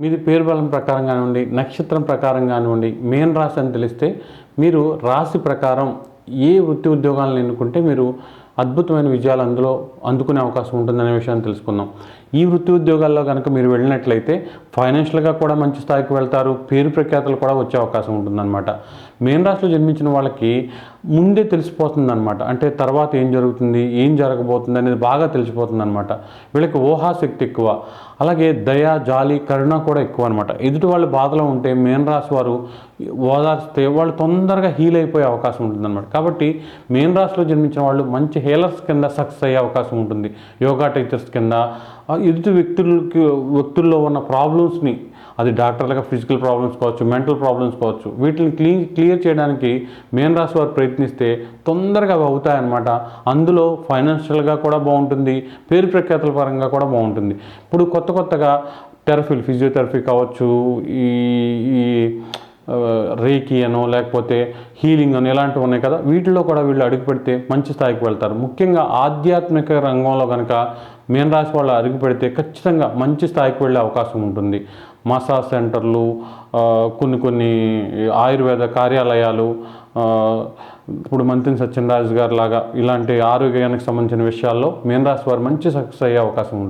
మీది పేరు బలం ప్రకారం కానివ్వండి నక్షత్రం ప్రకారం కానివ్వండి మేన్ రాశి అని తెలిస్తే మీరు రాశి ప్రకారం ఏ వృత్తి ఉద్యోగాలను ఎన్నుకుంటే మీరు అద్భుతమైన విజయాలు అందులో అందుకునే అవకాశం ఉంటుందనే విషయాన్ని తెలుసుకుందాం. ఈ వృత్తి ఉద్యోగాల్లో కనుక మీరు వెళ్ళినట్లయితే ఫైనాన్షియల్గా కూడా మంచి స్థాయికి వెళ్తారు పేరు ప్రఖ్యాతలు కూడా వచ్చే అవకాశం ఉంటుందన్నమాట. మేన్ రాశిలో జన్మించిన వాళ్ళకి ముందే తెలిసిపోతుంది అనమాట అంటే తర్వాత ఏం జరుగుతుంది ఏం జరగబోతుంది అనేది బాగా తెలిసిపోతుంది అనమాట వీళ్ళకి ఊహాశక్తి ఎక్కువ. అలాగే దయ జాలి కరుణ కూడా ఎక్కువ అనమాట ఎదుటి వాళ్ళు బాధలో ఉంటే మేన్ రాశి వారు ఓదార్స్తే వాళ్ళు తొందరగా హీల్ అయిపోయే అవకాశం ఉంటుందన్నమాట. కాబట్టి మేన్ రాశిలో జన్మించిన వాళ్ళు మంచి హేలర్స్ కింద సక్సెస్ అయ్యే అవకాశం ఉంటుంది. యోగా టీచర్స్ కింద. ఎదుటి వ్యక్తులకి వ్యక్తుల్లో ఉన్న ప్రాబ్లమ్స్ని అది డాక్టర్లుగా ఫిజికల్ ప్రాబ్లమ్స్ కావచ్చు మెంటల్ ప్రాబ్లమ్స్ కావచ్చు వీటిని క్లీన్ క్లియర్ చేయడానికి మేన్ రాశి వారు ప్రయత్నిస్తే తొందరగా అవి అవుతాయన్నమాట. అందులో ఫైనాన్షియల్గా కూడా బాగుంటుంది పేరు ప్రఖ్యాతుల పరంగా కూడా బాగుంటుంది. ఇప్పుడు కొత్త కొత్తగా థెరపీలు ఫిజియోథెరపీ కావచ్చు ఈ ఈ రేకి అనో లేకపోతే హీలింగ్ అని ఇలాంటివి ఉన్నాయి కదా వీటిలో కూడా వీళ్ళు అడుగు పెడితే మంచి స్థాయికి వెళ్తారు. ముఖ్యంగా ఆధ్యాత్మిక రంగంలో కనుక మీనరాశి వాళ్ళు అడుగు పెడితే ఖచ్చితంగా మంచి స్థాయికి వెళ్ళే అవకాశం ఉంటుంది. మసాజ్ సెంటర్లు కొన్ని కొన్ని ఆయుర్వేద కార్యాలయాలు ఇప్పుడు మంత్రి సత్యనరాజు గారు లాగా ఇలాంటి ఆరోగ్యానికి సంబంధించిన విషయాల్లో మీనరాశి వారు మంచి సక్సెస్ అయ్యే అవకాశం ఉంటుంది.